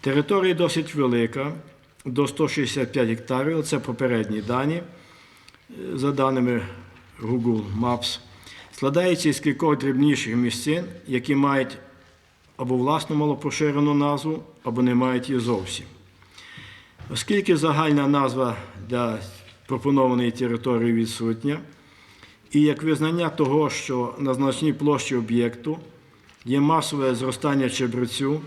Територія досить велика, до 165 гектарів. Це попередні дані, е, за даними Google Maps. Складається із кількох дрібніших місцин, які мають або власну малопоширену назву, або не мають її зовсім. Оскільки загальна назва для пропонованої території відсутня, і як визнання того, що на значній площі об'єкту є масове зростання чебрецю,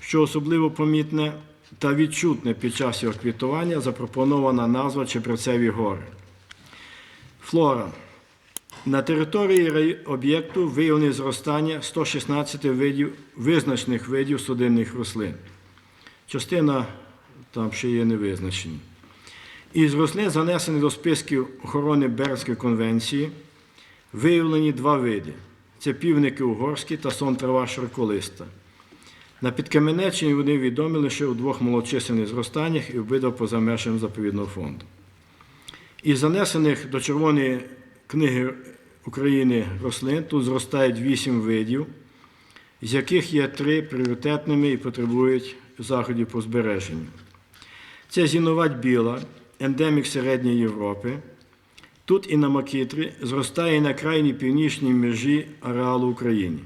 що особливо помітне та відчутне під час його квітування, запропонована назва Чебрецеві гори. Флора. На території об'єкту виявлені зростання 116 видів визначених видів судинних рослин. Частина там ще є невизначені. Із рослин, занесених до списків охорони Бернської конвенції, виявлені два види: це півники угорські та сон трава широколиста. На Підкаменеччині вони відомі лише у двох малочисленних зростаннях і обидва поза межами заповідного фонду. Із занесених до Червоної книги України рослин тут зростають вісім видів, з яких є три пріоритетними і потребують заходів по збереженню. Це зінувать біла, ендемік Середньої Європи. Тут і на Макітрі зростає на крайній північній межі ареалу України.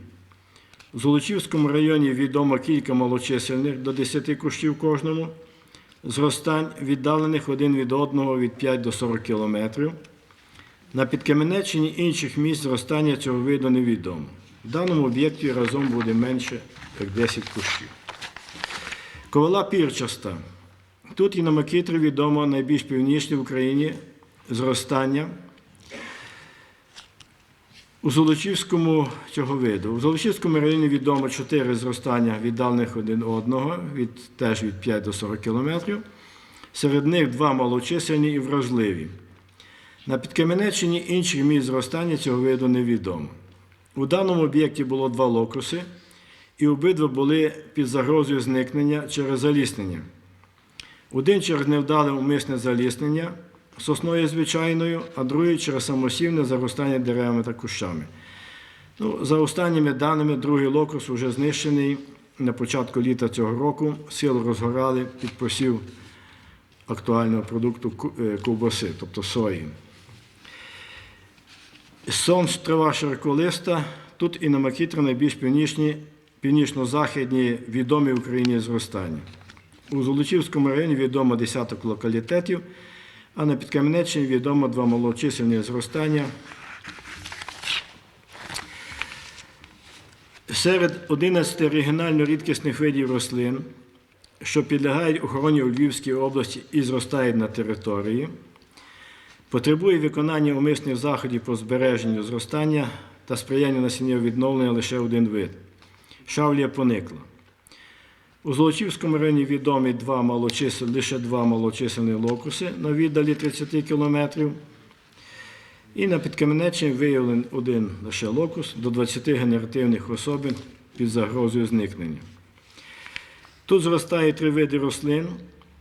В Золочівському районі відомо кілька малочисельних до 10 кущів кожному, зростань, віддалених один від одного від 5 до 40 кілометрів. На Підкаменеччині інших місць зростання цього виду невідомо. В даному об'єкті разом буде менше як 10 кущів. Ковала пірчаста. Тут і на Макітрі відомо найбільш північне в Україні зростання. У Золочівському цього виду. У Золочівському районі відомо чотири зростання віддалених один одного, від, теж від 5 до 40 кілометрів. Серед них два малочисельні і вразливі. На Підкаменеччині інших місць зростання цього виду невідомо. У даному об'єкті було два локуси, і обидва були під загрозою зникнення через заліснення. Один через невдале умисне заліснення сосною звичайною, а другий через самосівне заростання деревами та кущами. Ну, за останніми даними, другий локус вже знищений на початку літа цього року. Сил розгорали під посів актуального продукту е, ковбаси, тобто сої. Сон трава широколиста. Тут і на Макітрі найбільш північні, північно-західні відомі в Україні зростання. У Золочівському районі відомо десяток локалітетів, а на Підкам'янеччині відомо два малочисельні зростання. Серед 11 регіонально рідкісних видів рослин, що підлягають охороні у Львівській області і зростають на території, потребує виконання умисних заходів по збереженню зростання та сприяння насіннєвого відновлення лише один вид шавлія поникла. У Золочівському районі відомі два малочисел, лише два малочисельні локуси на віддалі 30 кілометрів. І на Підкаменеччині виявлений один лише локус до 20 генеративних особин під загрозою зникнення. Тут зростає три види рослин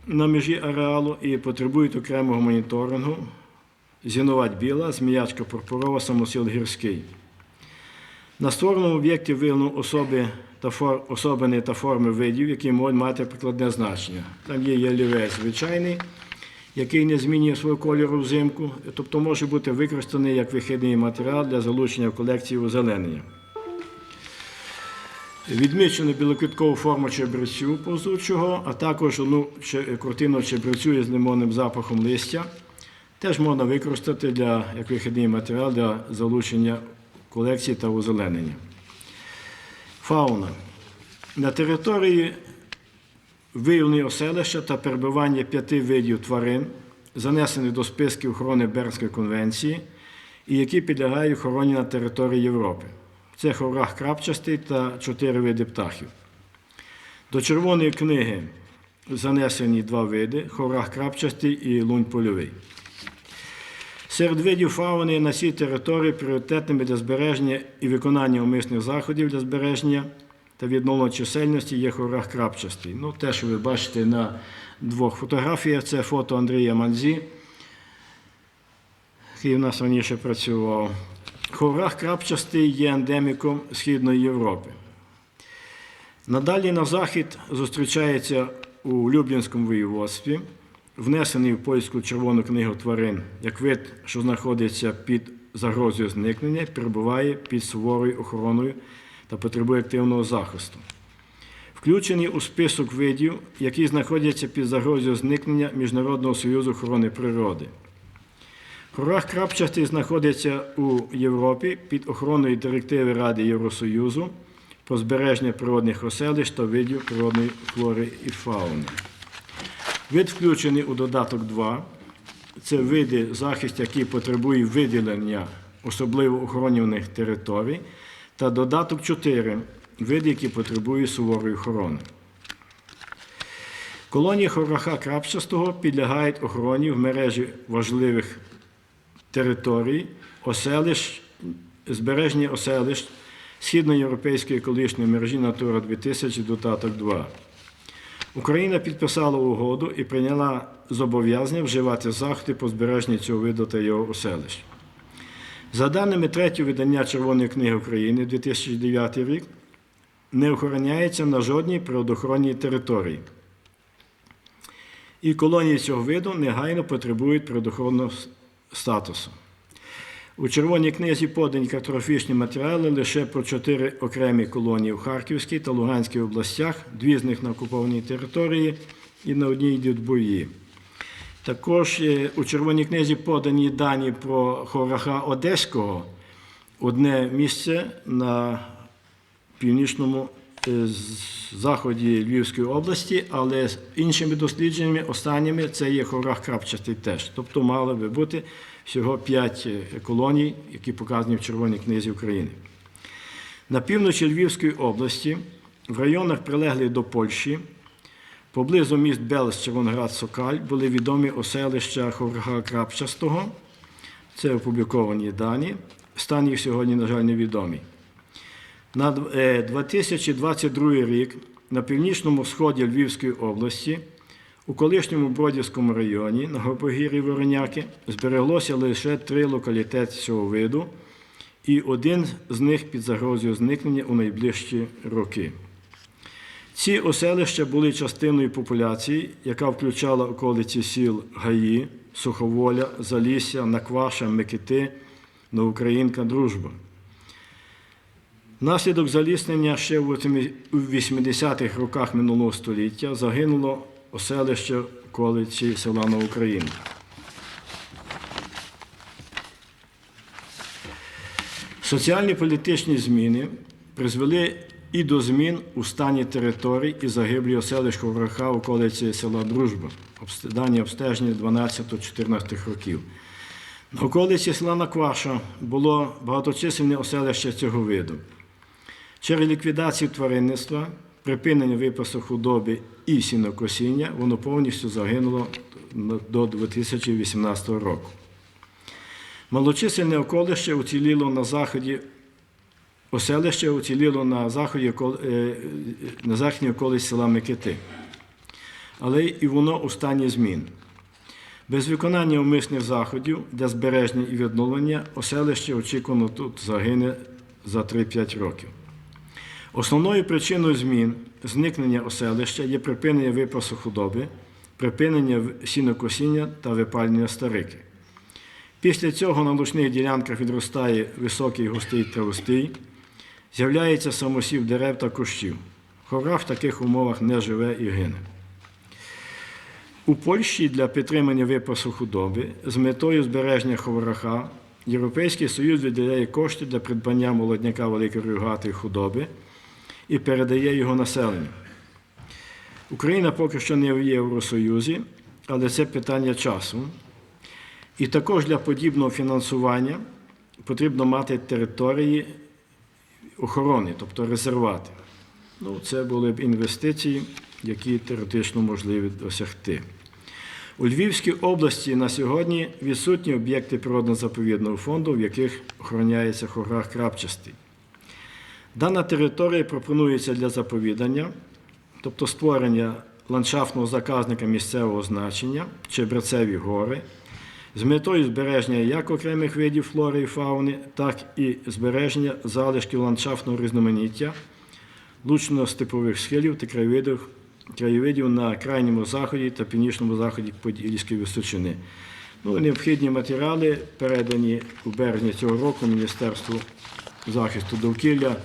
на межі ареалу і потребують окремого моніторингу. Зінувать біла, зміячка пурпурова, самосіл гірський. На створеному об'єкті виявлено особи та фор... особини та форми видів, які можуть мати прикладне значення. Там є ялівець звичайний, який не змінює свого кольору взимку, тобто може бути використаний як вихідний матеріал для залучення в колекції озеленення. Відмічено білоквіткову форму чебрецю повзучого, а також одну куртину чебрецю із лимонним запахом листя. Теж можна використати для, як вихідний матеріал для залучення колекції та озеленення. Фауна. На території виявлені оселища та перебування п'яти видів тварин, занесених до списків охорони Бернської конвенції, і які підлягають охороні на території Європи. Це ховрах крапчастий та чотири види птахів. До червоної книги занесені два види ховрах крапчастий і лунь польовий. Серед видів фауни на цій території пріоритетними для збереження і виконання умисних заходів для збереження та відновлення чисельності є хорах крапчастий. Ну, те, що ви бачите на двох фотографіях, це фото Андрія Манзі, який у нас раніше працював. Ховрах крапчастий є ендеміком Східної Європи. Надалі на захід зустрічається у Люблінському воєводстві, внесений в польську червону книгу тварин, як вид, що знаходиться під загрозою зникнення, перебуває під суворою охороною та потребує активного захисту. Включений у список видів, які знаходяться під загрозою зникнення Міжнародного союзу охорони природи. Хорах крапчастий знаходиться у Європі під охороною директиви Ради Євросоюзу про збереження природних оселищ та видів природної флори і фауни. Вид включений у додаток 2. Це види захист, які потребують виділення особливо охоронюваних територій, та додаток 4 види, які потребують суворої охорони. Колонії хораха крапчастого підлягають охороні в мережі важливих територій, оселищ, збереження оселищ Східноєвропейської екологічної мережі Натура 2000 додаток 2. Україна підписала угоду і прийняла зобов'язання вживати заходи по збереженню цього виду та його оселищ. За даними третього видання Червоної книги України 2009 рік, не охороняється на жодній природоохоронній території. І колонії цього виду негайно потребують природоохоронного статусу. У Червоній книзі подані картографічні матеріали лише про чотири окремі колонії в Харківській та Луганській областях, дві з них на окупованій території і на одній йдуть бої. Також е, у Червоній книзі подані дані про хораха Одеського, одне місце на північному е, заході Львівської області, але з іншими дослідженнями, останніми, це є хорах крапчастий теж. Тобто мало би бути всього 5 колоній, які показані в Червоній книзі України. На півночі Львівської області, в районах, прилеглих до Польщі, поблизу міст Белес, Червоноград, Сокаль, були відомі оселища Ховраха Крапчастого. Це опубліковані дані. Стан їх сьогодні, на жаль, невідомий. На е, 2022 рік на північному сході Львівської області, у колишньому Бродівському районі на Горбогір'ї Вороняки збереглося лише три локалітети цього виду, і один з них під загрозою зникнення у найближчі роки. Ці оселища були частиною популяції, яка включала околиці сіл Гаї, Суховоля, Залісся, Накваша, Микити, Новоукраїнка, Дружба. Внаслідок заліснення ще в 80-х роках минулого століття загинуло оселище околиці села на Новоукраїнка. Соціальні політичні зміни призвели і до змін у стані територій і загиблі оселищ Ховраха в околиці села Дружба, дані обстеження 12-14 років. На околиці села Накваша було багаточисленне оселище цього виду. Через ліквідацію тваринництва, припинення випасу худоби і сінокосіння воно повністю загинуло до 2018 року. Малочисельне околище уціліло на заході, оселище уціліло на заході е, на західній околиці села Микити. Але і воно у стані змін. Без виконання умисних заходів для збереження і відновлення оселище очікувано тут загине за 3-5 років. Основною причиною змін зникнення оселища є припинення випасу худоби, припинення сінокосіння та випалення старики. Після цього на лучних ділянках відростає високий густий травостий, з'являється самосів дерев та кущів. Хора в таких умовах не живе і гине. У Польщі для підтримання випасу худоби з метою збереження ховраха Європейський Союз виділяє кошти для придбання молодняка великої рогатої худоби і передає його населенню. Україна поки що не в Євросоюзі, але це питання часу. І також для подібного фінансування потрібно мати території охорони, тобто резервати. Ну, це були б інвестиції, які теоретично можливі досягти. У Львівській області на сьогодні відсутні об'єкти природно-заповідного фонду, в яких охороняється хорах крапчастий. Дана територія пропонується для заповідання, тобто створення ландшафтного заказника місцевого значення, Чебрецеві гори, з метою збереження як окремих видів флори і фауни, так і збереження залишків ландшафтного різноманіття, лучно-степових схилів та краєвидів, краєвидів на крайньому заході та північному заході Подільської височини. Ну, необхідні матеріали передані у березні цього року Міністерству захисту довкілля.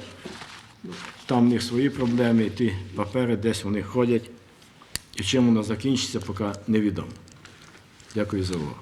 Там в них свої проблеми, і ті папери десь вони ходять. І чим воно закінчиться, поки невідомо. Дякую за увагу.